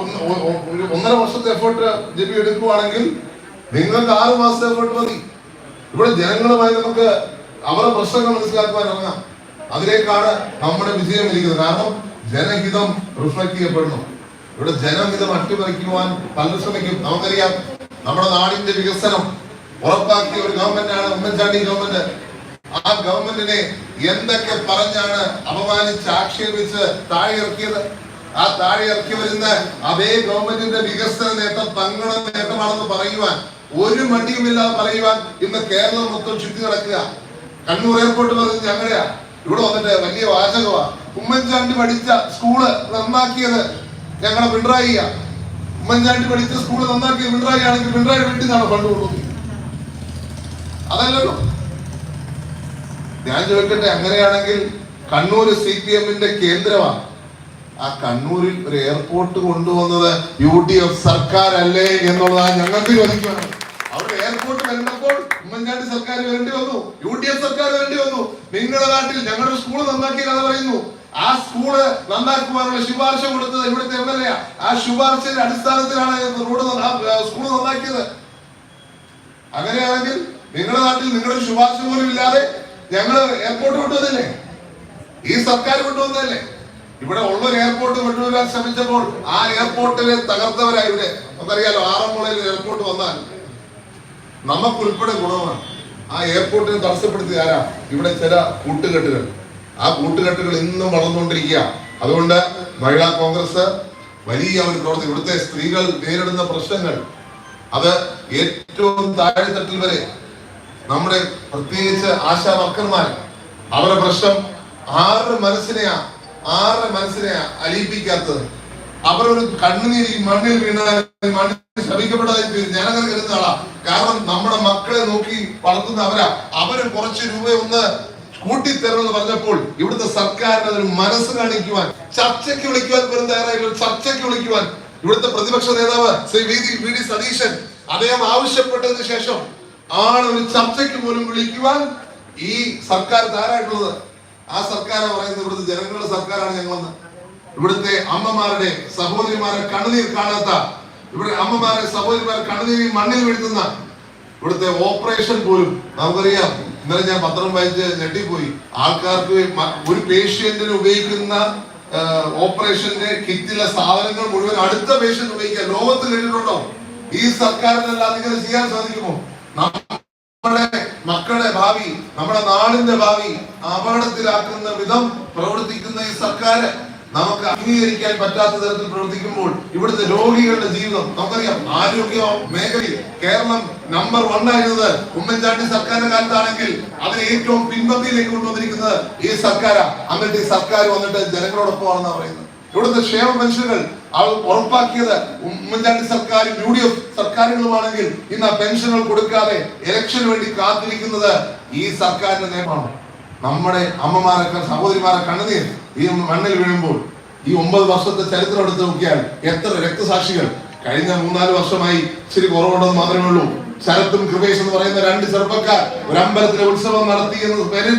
ഒന്നര ഒന്നര വർഷത്തെ എഫേർട്ട് ജെബി എടുക്കുവാണെങ്കിൽ നിങ്ങൾക്ക് ആറ് മാസത്തെ എഫേർട്ട് മതി. ഇവിടെ ജനങ്ങളുമായി നമുക്ക് അവരുടെ പ്രശ്നങ്ങൾ മനസ്സിലാക്കുവാൻ ഇറങ്ങാം. അതിലേക്കാണ് നമ്മുടെ വിജയം ഇരിക്കുന്നത്. കാരണം ജനഹിതം റിഫ്ലക്ട് ചെയ്യപ്പെടണം ഇവിടെ ജനഹിതം അട്ടിമറിക്കുവാൻ പലരും ശ്രമിക്കും. നമുക്കറിയാം നമ്മുടെ നാടിന്റെ വികസനം ഉറപ്പാക്കിയ ഒരു ഗവൺമെന്റാണ് ഉമ്മൻചാണ്ടി ഗവൺമെന്റ് ആ ഗവൺമെന്റിനെ എന്തൊക്കെ പറഞ്ഞാണ് അപമാനിച്ച് ആക്ഷേപിച്ച് താഴെ ഇറക്കിയത് ആ താഴെ ഇറക്കി വരുന്ന അതേ ഗവൺമെന്റിന്റെ വികസന നേട്ടം തങ്ങളുടെ നേട്ടമാണെന്ന് പറയുവാൻ ഒരു മടിയുമില്ലാതെ പറയുവാൻ ഇന്ന് കേരളം മൊത്തം ചുറ്റി നടക്കുക. കണ്ണൂർ എയർപോർട്ട് പറഞ്ഞത് ഞങ്ങളുടെയാ ഇവിടെ വന്നിട്ട് വലിയ വാചകമാ. ഉമ്മൻചാണ്ടി പഠിച്ച സ്കൂൾ നന്നാക്കിയത് ഞങ്ങളെ പിണറായിയാ. ഉമ്മൻചാണ്ടി പഠിച്ച സ്കൂൾ നന്നാക്കിയത് പിണറായി ആണെങ്കിൽ പിണറായി വീട്ടിൽ നിന്നാണ് ഫണ്ട് കൊടുക്കുന്നത്. അതല്ലല്ലോ. ഞാൻ ചോദിക്കട്ടെ അങ്ങനെയാണെങ്കിൽ കണ്ണൂർ സി പി എമ്മിന്റെ കേന്ദ്രമാണ് ആ കണ്ണൂരിൽ ഒരു എയർപോർട്ട് കൊണ്ടുവന്നത് യു ഡി എഫ് സർക്കാരല്ലേ എന്നുള്ളതാണ് ഞങ്ങൾക്ക് ചോദിക്കുന്നത്. അവിടെ എയർപോർട്ട് വരുന്നപ്പോൾ ഉമ്മൻചാണ്ടി സർക്കാർ വരേണ്ടി വന്നു. യു ഡി എഫ് സർക്കാർ വരേണ്ടി വന്നു. നിങ്ങളുടെ നാട്ടിൽ ഞങ്ങളുടെ സ്കൂൾ നന്നാക്കിയ കഥ പറയുന്നു. ആ സ്കൂൾ നന്നാക്കുവാനുള്ള ശുപാർശ കൊടുത്തത് ഇവിടുത്തെ എം എൽ എ ആ ശുപാർശയുടെ അടിസ്ഥാനത്തിലാണ് റോഡ് സ്കൂൾ നന്നാക്കിയത്. അങ്ങനെയാണെങ്കിൽ നിങ്ങളുടെ നാട്ടിൽ നിങ്ങളുടെ ശുപാർശ പോലും ഇല്ലാതെ ഞങ്ങൾ എയർപോർട്ട് കൊണ്ടുവന്നില്ലേ? ഈ സർക്കാർ കൊണ്ടുവന്നതല്ലേ? ഇവിടെ ഉള്ളൊരു എയർപോർട്ട് കൊണ്ടുവരാൻ ശ്രമിച്ചപ്പോൾ ആ എയർപോർട്ടിനെ തകർത്തവരാ ഇവിടെ നമുക്കറിയാലോ ആറന്മുളയിൽ എയർപോർട്ട് വന്നാൽ നമുക്ക് ഉൾപ്പെടെ ഗുണമാണ്. ആ എയർപോർട്ടിനെ തടസ്സപ്പെടുത്തിയ ആരാ? ഇവിടെ ചില കൂട്ടുകെട്ടുകൾ. ആ കൂട്ടുകെട്ടുകൾ ഇന്നും വളർന്നുകൊണ്ടിരിക്കുക അതുകൊണ്ട് മഹിളാ കോൺഗ്രസ് വലിയ ഒരു പ്രവർത്തി ഇവിടുത്തെ സ്ത്രീകൾ നേരിടുന്ന പ്രശ്നങ്ങൾ. അത് ഏറ്റവും താഴെത്തട്ടിൽ വരെ നമ്മുടെ പ്രത്യേകിച്ച് ആശാ വർക്കർമാർ അവരുടെ പ്രശ്നം ആറ് മനസ്സിനെയാ ആരുടെ മനസ്സിനെ അലിയിപ്പിക്കാത്തത്? അവർ ഒരു കണ്ണുനീരി മണ്ണിൽ വീണാൽ മണ്ണിൽ ശപിക്കപ്പെടാതെ കരുതുന്ന ആളാ. കാരണം നമ്മുടെ മക്കളെ നോക്കി വളർത്തുന്ന അവരാ. അവർ കുറച്ച് രൂപ ഒന്ന് കൂട്ടിത്തരണമെന്ന് പറഞ്ഞപ്പോൾ ഇവിടുത്തെ സർക്കാരിന് അതൊരു മനസ്സ് കാണിക്കുവാൻ ചർച്ചയ്ക്ക് വിളിക്കുവാൻ പോലും തയ്യാറായില്ല. ചർച്ചയ്ക്ക് വിളിക്കുവാൻ. ഇവിടുത്തെ പ്രതിപക്ഷ നേതാവ് Shri V D V D Satheesan അദ്ദേഹം ആവശ്യപ്പെട്ടതിന് ശേഷം ആണ് ഒരു ചർച്ചയ്ക്ക് പോലും വിളിക്കുവാൻ ഈ സർക്കാർ തയ്യാറായിട്ടുള്ളത്. ആ സർക്കാർ പറയുന്നത് ഇവിടുത്തെ ജനങ്ങളുടെ സർക്കാരാണ് ഞങ്ങളെന്ന്. ഇവിടുത്തെ അമ്മമാരുടെ സഹോദരിമാരെ കണ്ണുനീർ കാണാത്ത ഇവിടെ അമ്മമാരെ സഹോദരിമാരെ കണ്ണുനീർ മണ്ണിൽ വീഴ്ത്തുന്ന ഇവിടുത്തെ ഓപ്പറേഷൻ പോലും നമുക്കറിയാം. ഇന്നലെ ഞാൻ പത്രം വായിച്ച് ഞെട്ടിപ്പോയി ആൾക്കാർക്ക് ഒരു പേഷ്യന്റിന് ഉപയോഗിക്കുന്ന ഓപ്പറേഷന്റെ കിറ്റിലെ സാധനങ്ങൾ മുഴുവൻ അടുത്ത പേഷ്യന്റ് ഉപയോഗിക്കുക ലോകത്ത് കഴിഞ്ഞിട്ടുണ്ടോ? ഈ സർക്കാരിനല്ല അധികം ചെയ്യാൻ സാധിക്കുമോ? നമ്മുടെ മക്കളുടെ ഭാവി നമ്മുടെ നാടിന്റെ ഭാവി അപകടത്തിലാക്കുന്ന വിധം പ്രവർത്തിക്കുന്ന ഈ സർക്കാർ നമുക്ക് അംഗീകരിക്കാൻ പറ്റാത്ത തരത്തിൽ പ്രവർത്തിക്കുമ്പോൾ ഇവിടുത്തെ രോഗികളുടെ ജീവിതം നമുക്കറിയാം. ആരോഗ്യ മേഖലയിൽ കേരളം നമ്പർ വൺ ആയിരുന്നത് ഉമ്മൻചാണ്ടി സർക്കാരിന്റെ കാലത്താണെങ്കിൽ അതിനെ ഏറ്റവും പിൻപന്തിയിലേക്ക് കൊണ്ടുവന്നിരിക്കുന്നത് ഈ സർക്കാരാ. എന്നിട്ട് ഈ സർക്കാർ വന്നിട്ട് ജനങ്ങളോടൊപ്പമാണെന്നാണ് പറയുന്നത്. ഇവിടുത്തെ ക്ഷേമ പെൻഷനുകൾ അവർ ഉറപ്പാക്കിയത് ഉമ്മൻചാണ്ടി സർക്കാരും യു ഡി എഫ് സർക്കാരുകളുമാണെങ്കിൽ ഇന്ന് ആ പെൻഷനുകൾ കൊടുക്കാതെ ഇലക്ഷന് വേണ്ടി കാത്തിരിക്കുന്നത് ഈ സർക്കാരിന്റെ നിയമമാണ് നമ്മുടെ അമ്മമാരൊക്കെ സഹോദരിമാരെ കണ്ണുനീർ ഈ മണ്ണിൽ വീഴുമ്പോൾ ഈ ഒമ്പത് വർഷത്തെ ചരിത്രം എടുത്ത് നോക്കിയാൽ എത്ര രക്തസാക്ഷികൾ കഴിഞ്ഞ മൂന്നാൽ വർഷമായി ശരി കുറവുണ്ടെന്ന് മാത്രമേ ഉള്ളൂ. ശരത്തും കൃപേഷ് എന്ന് പറയുന്ന രണ്ട് ചെറുപ്പക്കാർ ഒരു അമ്പലത്തിലെ ഉത്സവം നടത്തി എന്ന പേരിൽ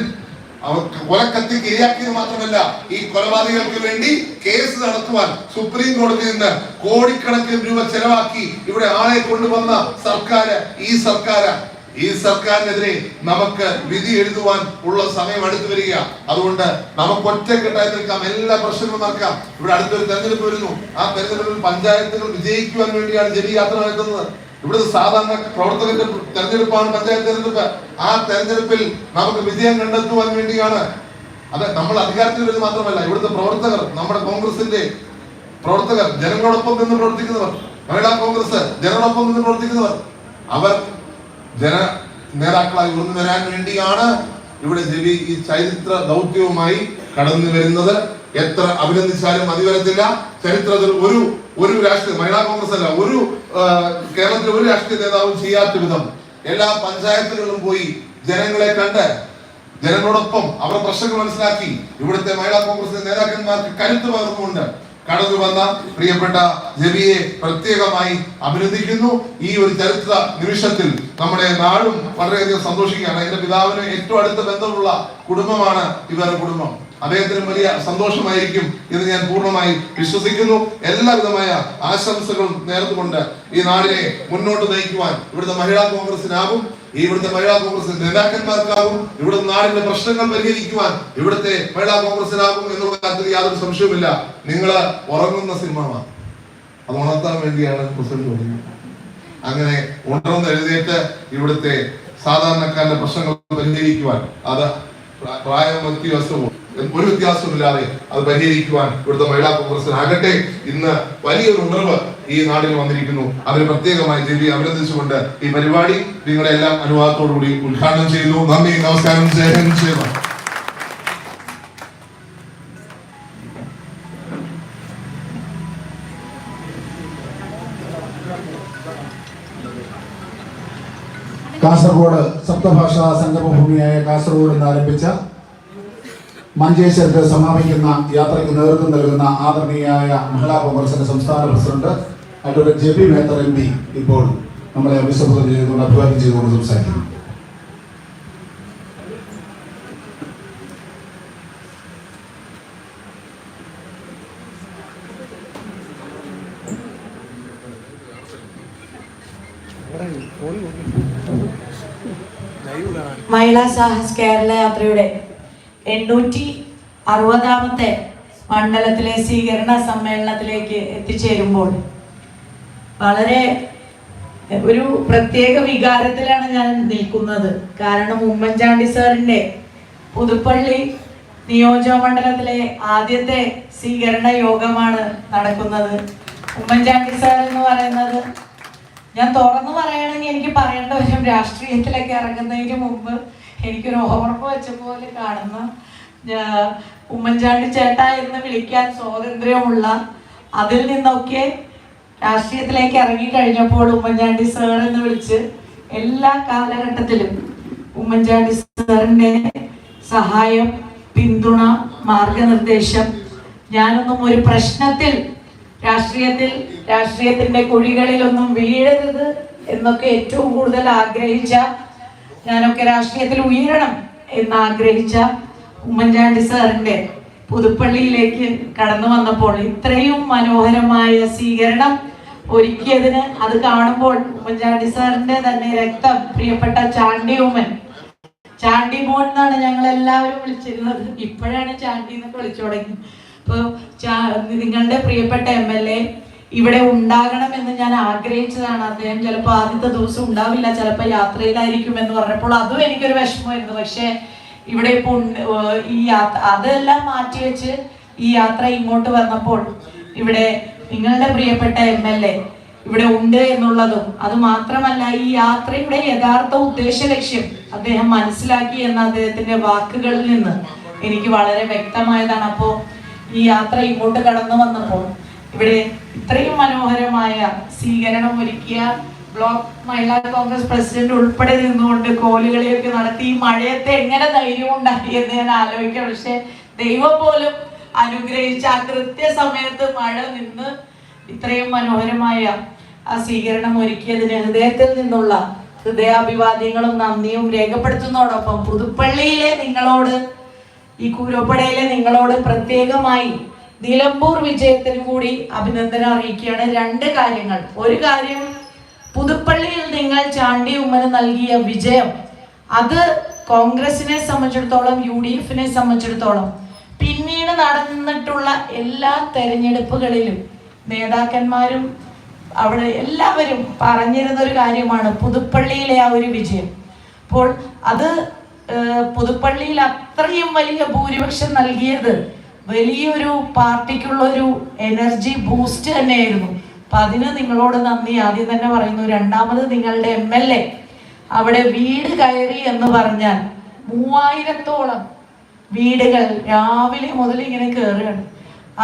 അവർ കൊലക്കത്തിക്ക് ഇരയാക്കിയത് മാത്രമല്ല ഈ കൊലപാതകങ്ങൾക്ക് വേണ്ടി കേസ് നടത്തുവാൻ സുപ്രീം കോടതി നിന്ന് കോടിക്കണക്കിന് രൂപ ചെലവാക്കി ഇവിടെ ആളെ കൊണ്ടുവന്ന സർക്കാർ ഈ സർക്കാർ ഈ സർക്കാരിനെതിരെ നമുക്ക് വിധി എഴുതുവാൻ ഉള്ള സമയം അടുത്തു വരിക. അതുകൊണ്ട് നമുക്ക് ഒറ്റക്കെട്ടായി നിൽക്കാം. എല്ലാ പ്രശ്നങ്ങളും നടക്കാം ഇവിടെ അടുത്തൊരു തെരഞ്ഞെടുപ്പ് വരുന്നു. ആ തെരഞ്ഞെടുപ്പിൽ പഞ്ചായത്തുകൾ വിജയിക്കുവാൻ വേണ്ടിയാണ് ജലി യാത്ര നടത്തുന്നത് ഇവിടുത്തെ സാധാരണ പ്രവർത്തകന്റെ തെരഞ്ഞെടുപ്പാണ് പഞ്ചായത്ത് തെരഞ്ഞെടുപ്പ്. ആ തെരഞ്ഞെടുപ്പിൽ നമുക്ക് വിജയം കണ്ടെത്തുവാൻ വേണ്ടിയാണ്. അത് നമ്മൾ അധികാരത്തിൽ വരുന്നത് മാത്രമല്ല ഇവിടുത്തെ പ്രവർത്തകർ നമ്മുടെ കോൺഗ്രസിന്റെ പ്രവർത്തകർ ജനങ്ങളോടൊപ്പം നിന്ന് പ്രവർത്തിക്കുന്നവർ മഹിളാ കോൺഗ്രസ് ജനങ്ങളോടൊപ്പം നിന്ന് പ്രവർത്തിക്കുന്നവർ അവർ ജന നേതാക്കളായി ഉയർന്നു വരാൻ വേണ്ടിയാണ് ഇവിടെ ജെബി ഈ ചരിത്ര ദൗത്യവുമായി കടന്നു വരുന്നത്. എത്ര അഭിനന്ദിച്ചാലും മതി വരത്തില്ല ചരിത്രത്തിൽ ഒരു ഒരു രാഷ്ട്രീയ മഹിളാ കോൺഗ്രസ് അല്ല ഒരു കേരളത്തിലെ ഒരു രാഷ്ട്രീയ നേതാവും ചെയ്യാത്ത വിധം എല്ലാ പഞ്ചായത്തുകളിലും പോയി ജനങ്ങളെ കണ്ട് ജനങ്ങളോടൊപ്പം അവരുടെ പ്രശ്നങ്ങൾ മനസ്സിലാക്കി ഇവിടുത്തെ മഹിളാ കോൺഗ്രസിന്റെ നേതാക്കന്മാർക്ക് കരുത്ത് പകർന്നുകൊണ്ട് കടന്നു വന്ന പ്രിയപ്പെട്ട ജബിയെ പ്രത്യേകമായി അഭിനന്ദിക്കുന്നു. ഈ ഒരു ചരിത്ര നിമിഷത്തിൽ നമ്മുടെ നാടും വളരെയധികം സന്തോഷിക്കുകയാണ്. എന്റെ പിതാവിന് ഏറ്റവും അടുത്ത ബന്ധമുള്ള കുടുംബമാണ് ഇവരുടെ കുടുംബം. അദ്ദേഹത്തിന് വലിയ സന്തോഷമായിരിക്കും എന്ന് ഞാൻ പൂർണമായി വിശ്വസിക്കുന്നു. എല്ലാവിധമായ ആശംസകളും നേർന്നുകൊണ്ട് ഈ നാടിനെ മുന്നോട്ട് നയിക്കുവാൻ ഇവിടുത്തെ മഹിളാ കോൺഗ്രസിനാകും ഇവിടുത്തെ മഹിളാ കോൺഗ്രസ് നേതാക്കന്മാർക്കാകും ഇവിടുത്തെ നാടിന്റെ പ്രശ്നങ്ങൾ പരിഹരിക്കുവാൻ ഇവിടുത്തെ മഹിളാ കോൺഗ്രസിനാകും എന്നുള്ള കാര്യത്തിൽ യാതൊരു സംശയവുമില്ല. നിങ്ങൾ ഉറങ്ങുന്ന സിനിമമാണ് അത് ഉണർത്താൻ വേണ്ടിയാണ് പ്രസിഡന്റ് പറയുന്നത് അങ്ങനെ ഉണർന്ന് എഴുന്നേറ്റ് ഇവിടുത്തെ സാധാരണക്കാരുടെ പ്രശ്നങ്ങൾ പരിഹരിക്കുവാൻ അത് പ്രാ- പ്രായ വ്യത്യാസവും. ഒരു വ്യത്യാസവുമില്ലാതെ അത് പരിഹരിക്കുവാൻ ഇവിടുത്തെ മഹിളാ കോൺഗ്രസിനാകട്ടെ ഇന്ന് വലിയൊരു ഉണർവ് ഈ നാടിൽ വന്നിരിക്കുന്നു. അവരെ പ്രത്യേകമായി ജെബി അഭിനന്ദിച്ചുകൊണ്ട് ഈ പരിപാടി നിങ്ങളുടെ എല്ലാം അനുവാദത്തോടുകൂടി ഉദ്ഘാടനം ചെയ്യുന്നു നന്ദി നമസ്കാരം. ജയ ഭാരത്. കാസർഗോഡ് സപ്തഭാഷാ സംഗമഭൂമിയായ കാസർഗോഡ് നിന്ന് ആരംഭിച്ച മഞ്ചേശ്വരത്ത് സമാപിക്കുന്ന യാത്രയ്ക്ക് നേതൃത്വം നൽകുന്ന ആദരണീയായ മഹിളാ കോൺഗ്രസിന്റെ സംസ്ഥാന president advocate J P Mather M P ഇപ്പോൾ നമ്മളെ അഭിസംബോധന ചെയ്തുകൊണ്ട് അഭിവാദ്യം ചെയ്തുകൊണ്ട് സംസാരിക്കുന്നു. മഹിളാ സാഹസ് കേരള യാത്രയുടെ എണ്ണൂറ്റി അറുപതാമത്തെ മണ്ഡലത്തിലെ സ്വീകരണ സമ്മേളനത്തിലേക്ക് എത്തിച്ചേരുമ്പോൾ വളരെ ഒരു പ്രത്യേക വികാരത്തിലാണ് ഞാൻ നിൽക്കുന്നത്. കാരണം ഉമ്മൻചാണ്ടി സാറിന്റെ പുതുപ്പള്ളി നിയോജക മണ്ഡലത്തിലെ ആദ്യത്തെ സ്വീകരണ യോഗമാണ് നടക്കുന്നത്. ഉമ്മൻചാണ്ടി സാർ എന്ന് പറയുന്നത് ഞാൻ തുറന്നു പറയുകയാണെങ്കിൽ എനിക്ക് പറയേണ്ട വരും രാഷ്ട്രീയത്തിലൊക്കെ ഇറങ്ങുന്നതിന് മുമ്പ് എനിക്കൊരു ഓർമ്മ വെച്ച പോലെ കാണുന്ന ഉമ്മൻചാണ്ടി ചേട്ട എന്ന് വിളിക്കാൻ സ്വാതന്ത്ര്യമുള്ള അതിൽ നിന്നൊക്കെ രാഷ്ട്രീയത്തിലേക്ക് ഇറങ്ങി കഴിഞ്ഞപ്പോൾ ഉമ്മൻചാണ്ടി സാർ എന്ന് വിളിച്ച് എല്ലാ കാലഘട്ടത്തിലും ഉമ്മൻചാണ്ടി സാറിന്റെ സഹായം പിന്തുണ മാർഗനിർദ്ദേശം ഞാനൊന്നും ഒരു പ്രശ്നത്തിൽ രാഷ്ട്രീയത്തിൽ രാഷ്ട്രീയത്തിന്റെ കുഴികളിലൊന്നും വീഴരുത് എന്നൊക്കെ ഏറ്റവും കൂടുതൽ ആഗ്രഹിച്ച ഞാനൊക്കെ രാഷ്ട്രീയത്തിൽ ഉയരണം എന്ന് ആഗ്രഹിച്ച ഉമ്മൻചാണ്ടി സാറിന്റെ പുതുപ്പള്ളിയിലേക്ക് കടന്നു വന്നപ്പോൾ ഇത്രയും മനോഹരമായ സ്വീകരണം ഒരുക്കിയതിന് അത് കാണുമ്പോൾ ഉമ്മൻചാണ്ടി സാറിന്റെ തന്നെ രക്തം പ്രിയപ്പെട്ട ചാണ്ടി ഉമ്മൻ. ചാണ്ടി മോൻ എന്നാണ് ഞങ്ങൾ എല്ലാവരും വിളിച്ചിരുന്നത്. ഇപ്പോഴാണ് ചാണ്ടി എന്നൊക്കെ വിളിച്ചു തുടങ്ങി. അപ്പൊ ചാ- നിങ്ങളുടെ പ്രിയപ്പെട്ട എം എൽ എ ഇവിടെ ഉണ്ടാകണമെന്ന് ഞാൻ ആഗ്രഹിച്ചതാണ്. അദ്ദേഹം ചിലപ്പോൾ ആദ്യത്തെ ദിവസം ഉണ്ടാവില്ല ചിലപ്പോൾ യാത്രയിലായിരിക്കും എന്ന് പറഞ്ഞപ്പോൾ അതും എനിക്കൊരു വിഷമമായിരുന്നു. പക്ഷെ ഇവിടെ ഇപ്പോൾ ഈ യാത്ര അതെല്ലാം മാറ്റിവെച്ച് ഈ യാത്ര ഇങ്ങോട്ട് വന്നപ്പോൾ ഇവിടെ നിങ്ങളുടെ പ്രിയപ്പെട്ട എം എൽ എ ഇവിടെ ഉണ്ട് എന്നുള്ളതും അത് മാത്രമല്ല ഈ യാത്രയുടെ യഥാർത്ഥ ഉദ്ദേശ ലക്ഷ്യം അദ്ദേഹം മനസ്സിലാക്കി എന്ന അദ്ദേഹത്തിന്റെ വാക്കുകളിൽ നിന്ന് എനിക്ക് വളരെ വ്യക്തമായതാണ്. അപ്പോ ഈ യാത്ര ഇങ്ങോട്ട് കടന്നു വന്നപ്പോൾ ഇവിടെ ഇത്രയും മനോഹരമായ സ്വീകരണം ഒരുക്കിയ ബ്ലോക്ക് മഹിളാ കോൺഗ്രസ് പ്രസിഡന്റ് ഉൾപ്പെടെ നിന്നുകൊണ്ട് കോലുകളിയൊക്കെ നടത്തി ഈ മഴയത്തെ എങ്ങനെ ധൈര്യം ഉണ്ടായി എന്ന് ഞാൻ ആലോചിക്കാം. പക്ഷെ ദൈവം പോലും അനുഗ്രഹിച്ച ആ കൃത്യസമയത്ത് മഴ നിന്ന് ഇത്രയും മനോഹരമായ ആ സ്വീകരണം ഒരുക്കിയതിന് ഹൃദയത്തിൽ നിന്നുള്ള ഹൃദയാഭിവാദ്യങ്ങളും നന്ദിയും രേഖപ്പെടുത്തുന്നതോടൊപ്പം പുതുപ്പള്ളിയിലെ നിങ്ങളോട് ഈ കൂരോപ്പടയിലെ നിങ്ങളോട് പ്രത്യേകമായി നിലമ്പൂർ വിജയത്തിന് കൂടി അഭിനന്ദനം അറിയിക്കുകയാണ്. രണ്ട് കാര്യങ്ങൾ. ഒരു കാര്യം പുതുപ്പള്ളിയിൽ നിങ്ങൾ ചാണ്ടി ഉമ്മന് നൽകിയ വിജയം അത് കോൺഗ്രസിനെ സംബന്ധിച്ചിടത്തോളം യു ഡി എഫിനെ സംബന്ധിച്ചിടത്തോളം പിന്നീട് നടന്നിട്ടുള്ള എല്ലാ തെരഞ്ഞെടുപ്പുകളിലും നേതാക്കന്മാരും അവിടെ എല്ലാവരും പറഞ്ഞിരുന്ന ഒരു കാര്യമാണ് പുതുപ്പള്ളിയിലെ ആ ഒരു വിജയം. അപ്പോൾ അത് പുതുപ്പള്ളിയിൽ അത്രയും വലിയ ഭൂരിപക്ഷം നൽകിയത് വലിയൊരു പാർട്ടിക്കുള്ള ഒരു എനർജി ബൂസ്റ്റ് തന്നെയായിരുന്നു. അപ്പൊ അതിന് നിങ്ങളോട് നന്ദി. ആദ്യം തന്നെ പറയുന്നു രണ്ടാമത് നിങ്ങളുടെ എം എൽ എ അവിടെ വീട് കയറി എന്ന് പറഞ്ഞാൽ മൂവായിരത്തോളം വീടുകൾ രാവിലെ മുതൽ ഇങ്ങനെ കയറുകയാണ്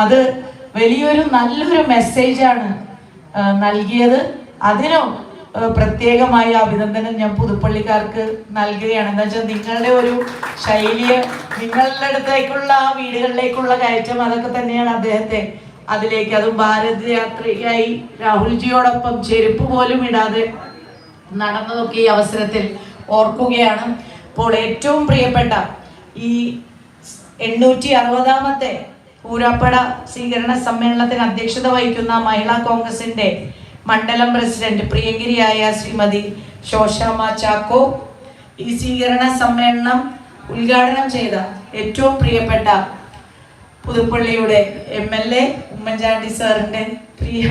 അത് വലിയൊരു നല്ലൊരു മെസ്സേജാണ് നൽകിയത്. അതിനും പ്രത്യേകമായ അഭിനന്ദനം ഞാൻ പുതുപ്പള്ളിക്കാർക്ക് നൽകുകയാണ്. എന്താ വെച്ചാൽ നിങ്ങളുടെ ഒരു ശൈലിയെ നിങ്ങളുടെ അടുത്തേക്കുള്ള ആ വീടുകളിലേക്കുള്ള കയറ്റം അതൊക്കെ തന്നെയാണ് അദ്ദേഹത്തെ അതിലേക്ക്. അതും ഭാരത് യാത്രയായി രാഹുൽജിയോടൊപ്പം ചെരുപ്പ് പോലും ഇടാതെ നടന്നതൊക്കെ ഈ അവസരത്തിൽ ഓർക്കുകയാണ്. അപ്പോൾ ഏറ്റവും പ്രിയപ്പെട്ട ഈ എണ്ണൂറ്റി അറുപതാമത്തെ പൂരാപ്പട സ്വീകരണ സമ്മേളനത്തിന് അധ്യക്ഷത വഹിക്കുന്ന മഹിളാ കോൺഗ്രസിന്റെ മണ്ഡലം പ്രസിഡന്റ് പ്രിയങ്കരിയായ ശ്രീമതി ശോശാമ ചാക്കോ ഈ സ്വീകരണ സമ്മേളനം ഉദ്ഘാടനം ചെയ്ത ഏറ്റവും പ്രിയപ്പെട്ട പുതുപ്പള്ളിയുടെ എം എൽ എ ഉമ്മൻചാണ്ടി സാറിന്റെ പ്രിയ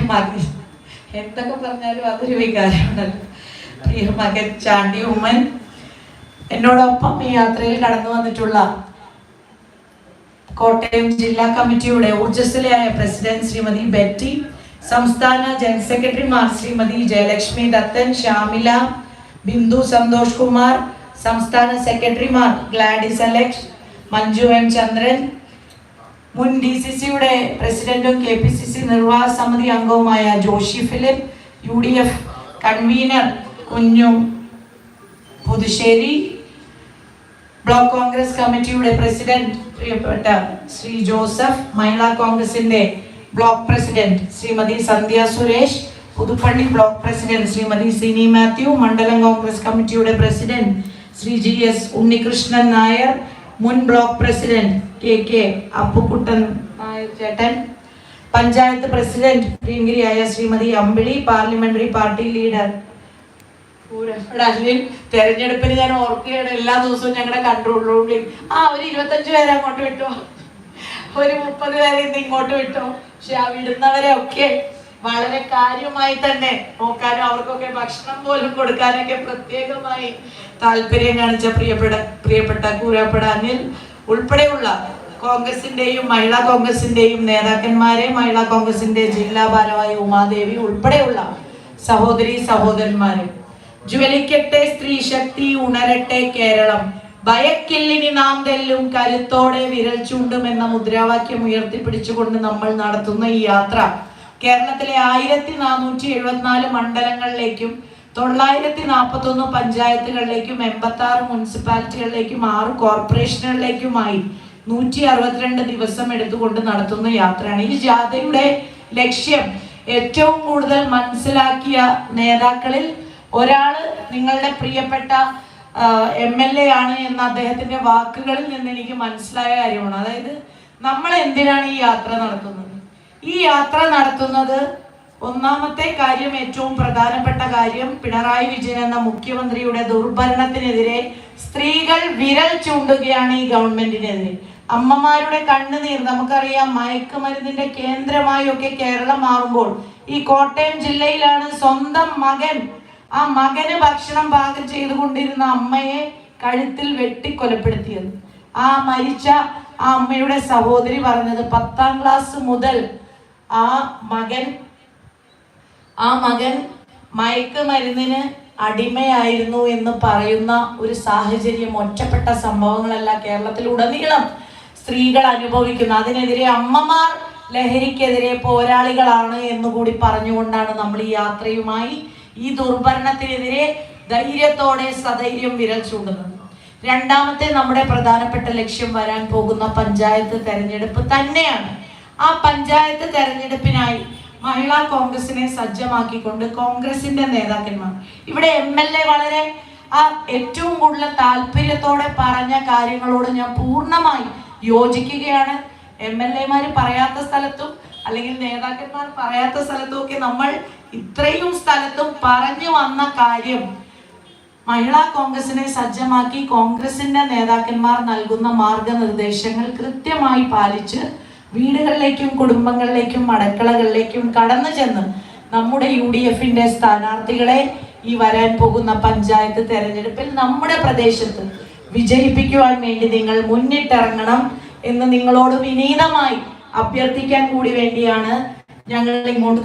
എന്തൊക്കെ പറഞ്ഞാലും അതൊരു വികാരമാണല്ലോ. പ്രിയ മകൻ ചാണ്ടി ഉമ്മൻ. എന്നോടൊപ്പം ഈ യാത്രയിൽ കടന്നു വന്നിട്ടുള്ള കോട്ടയം ജില്ലാ കമ്മിറ്റിയുടെ ഊർജസ്വലയായ പ്രസിഡന്റ് ശ്രീമതി ബെറ്റി സംസ്ഥാന ജനറൽ സെക്രട്ടറിമാർ ശ്രീമതി ജയലക്ഷ്മി ദത്തൻ ശ്യാമില ബിന്ദു സന്തോഷ് കുമാർ സംസ്ഥാന സെക്രട്ടറിമാർ Gladys Alex Manju M Chandran മുൻ ഡി സി സിയുടെ പ്രസിഡന്റും കെ പി സി സി നിർവാഹക സമിതി അംഗവുമായ Joshi Philip U D F convenor Kunju Puthussery block Congress കമ്മിറ്റിയുടെ പ്രസിഡന്റ് പ്രിയപ്പെട്ട ശ്രീ ജോസഫ് മഹിളാ കോൺഗ്രസിന്റെ block president Shrimati Sandhya Suresh Puthuppally block president Shrimati Sini Mathew Mandalam Congress കമ്മിറ്റിയുടെ president Shri G S Unnikrishnan Nair മുൻ block president K K Appukuttan Nair ചേട്ടൻ panchayat president പ്രിയങ്കരിയായ Shrimati Ambili parliamentary party leader. Ashwin തെരഞ്ഞെടുപ്പിന് ഞാൻ ഓർക്കുകയാണ് എല്ലാ ദിവസവും ഞങ്ങളുടെ control റൂമിൽ ആ ഒരു ഇരുപത്തഞ്ച് പേരെ അങ്ങോട്ട് വിട്ടോ? ഒരു മുപ്പത് പേരെ ഇന്ന് ഇങ്ങോട്ട് വിട്ടു. പക്ഷെ ആ വിടുന്നവരെ ഒക്കെ വളരെ കാര്യമായി തന്നെ നോക്കാനും അവർക്കൊക്കെ ഭക്ഷണം പോലും കൊടുക്കാനൊക്കെ പ്രത്യേകമായി താല്പര്യം കാണിച്ച പ്രിയപ്പെട്ട പ്രിയപ്പെട്ട കൂരാപ്പട അനിൽ ഉൾപ്പെടെയുള്ള കോൺഗ്രസിന്റെയും മഹിളാ കോൺഗ്രസിന്റെയും നേതാക്കന്മാരെ മഹിളാ കോൺഗ്രസിന്റെ ജില്ലാ ഭാരവാഹി ഉമാദേവി ഉൾപ്പെടെയുള്ള സഹോദരി സഹോദരന്മാരെ. ജ്വലിക്കട്ടെ സ്ത്രീ ശക്തി ഉണരട്ടെ കേരളം. ഭയക്കില്ലിനി നാം തെല്ലും കരുത്തോടെ വിരൽ ചൂണ്ടും എന്ന മുദ്രാവാക്യം ഉയർത്തിപ്പിടിച്ചുകൊണ്ട് നമ്മൾ നടത്തുന്ന ഈ യാത്ര. കേരളത്തിലെ ആയിരത്തി നാനൂറ്റി എഴുപത്തിനാല് മണ്ഡലങ്ങളിലേക്കും തൊള്ളായിരത്തി നാൽപ്പത്തി ഒന്ന് പഞ്ചായത്തുകളിലേക്കും എൺപത്തി ആറ് മുനിസിപ്പാലിറ്റികളിലേക്കും ആറ് കോർപ്പറേഷനുകളിലേക്കുമായി നൂറ്റി അറുപത്തിരണ്ട് ദിവസം എടുത്തുകൊണ്ട് നടത്തുന്ന യാത്രയാണ്. ഈ ജാഥയുടെ ലക്ഷ്യം ഏറ്റവും കൂടുതൽ മനസ്സിലാക്കിയ നേതാക്കളിൽ ഒരാൾ നിങ്ങളുടെ പ്രിയപ്പെട്ട എം എൽ എ ആണ് എന്ന അദ്ദേഹത്തിന്റെ വാക്കുകളിൽ നിന്ന് എനിക്ക് മനസ്സിലായ കാര്യമാണ്. അതായത് നമ്മൾ എന്തിനാണ് ഈ യാത്ര നടത്തുന്നത്? ഈ യാത്ര നടത്തുന്നത് ഒന്നാമത്തെ കാര്യം ഏറ്റവും പ്രധാനപ്പെട്ട കാര്യം പിണറായി വിജയൻ എന്ന മുഖ്യമന്ത്രിയുടെ ദുർഭരണത്തിനെതിരെ സ്ത്രീകൾ വിരൽ ചൂണ്ടുകയാണ് ഈ ഗവൺമെന്റിനെതിരെ. അമ്മമാരുടെ കണ്ണുനീർ നമുക്കറിയാം മയക്കുമരുന്നിന്റെ കേന്ദ്രമായി ഒക്കെ കേരളം മാറുമ്പോൾ ഈ കോട്ടയം ജില്ലയിലാണ് സ്വന്തം മകൻ ആ മകന് ഭക്ഷണം പാകം ചെയ്തുകൊണ്ടിരുന്ന അമ്മയെ കഴുത്തിൽ വെട്ടി കൊലപ്പെടുത്തിയത് ആ മരിച്ച ആ അമ്മയുടെ സഹോദരി പറഞ്ഞത് പത്താം ക്ലാസ് മുതൽ ആ മകൻ ആ മകൻ മയക്കുമരുന്നിന് അടിമയായിരുന്നു എന്ന് പറയുന്ന ഒരു സാഹചര്യം ഒറ്റപ്പെട്ട സംഭവങ്ങളല്ല കേരളത്തിൽ ഉടനീളം സ്ത്രീകൾ അനുഭവിക്കുന്നു. അതിനെതിരെ അമ്മമാർ ലഹരിക്കെതിരെ പോരാളികളാണ് എന്നുകൂടി പറഞ്ഞുകൊണ്ടാണ് നമ്മൾ ഈ യാത്രയുമായി ഈ ദുർഭരണത്തിനെതിരെ ധൈര്യത്തോടെ സധൈര്യം വിരൽ ചൂണ്ടുന്നത് രണ്ടാമത്തെ നമ്മുടെ പ്രധാനപ്പെട്ട ലക്ഷ്യം വരാൻ പോകുന്ന പഞ്ചായത്ത് തെരഞ്ഞെടുപ്പ് തന്നെയാണ്. ആ പഞ്ചായത്ത് തെരഞ്ഞെടുപ്പിനായി മഹിളാ കോൺഗ്രസിനെ സജ്ജമാക്കിക്കൊണ്ട് കോൺഗ്രസിന്റെ നേതാക്കന്മാർ. ഇവിടെ എം എൽ എ വളരെ ആ ഏറ്റവും കൂടുതൽ താല്പര്യത്തോടെ പറഞ്ഞ കാര്യങ്ങളോട് ഞാൻ പൂർണമായി യോജിക്കുകയാണ്. എം എൽ എമാര് പറയാത്ത സ്ഥലത്തും അല്ലെങ്കിൽ നേതാക്കന്മാർ പറയാത്ത സ്ഥലത്തും ഒക്കെ നമ്മൾ ഇത്രയും സ്ഥലത്തും പറഞ്ഞു വന്ന കാര്യം മഹിളാ കോൺഗ്രസിനെ സജ്ജമാക്കി കോൺഗ്രസിന്റെ നേതാക്കന്മാർ നൽകുന്ന മാർഗനിർദ്ദേശങ്ങൾ കൃത്യമായി പാലിച്ച് വീടുകളിലേക്കും കുടുംബങ്ങളിലേക്കും അടക്കളകളിലേക്കും കടന്നു ചെന്ന് നമ്മുടെ യു ഡി എഫിന്റെ സ്ഥാനാർത്ഥികളെ ഈ വരാൻ പോകുന്ന പഞ്ചായത്ത് തെരഞ്ഞെടുപ്പിൽ നമ്മുടെ പ്രദേശത്ത് വിജയിപ്പിക്കുവാൻ വേണ്ടി നിങ്ങൾ മുന്നിട്ടിറങ്ങണം എന്ന് നിങ്ങളോട് വിനീതമായി അഭ്യർത്ഥിക്കാൻ കൂടി വേണ്ടിയാണ് ഞങ്ങൾ ഇങ്ങോട്ട്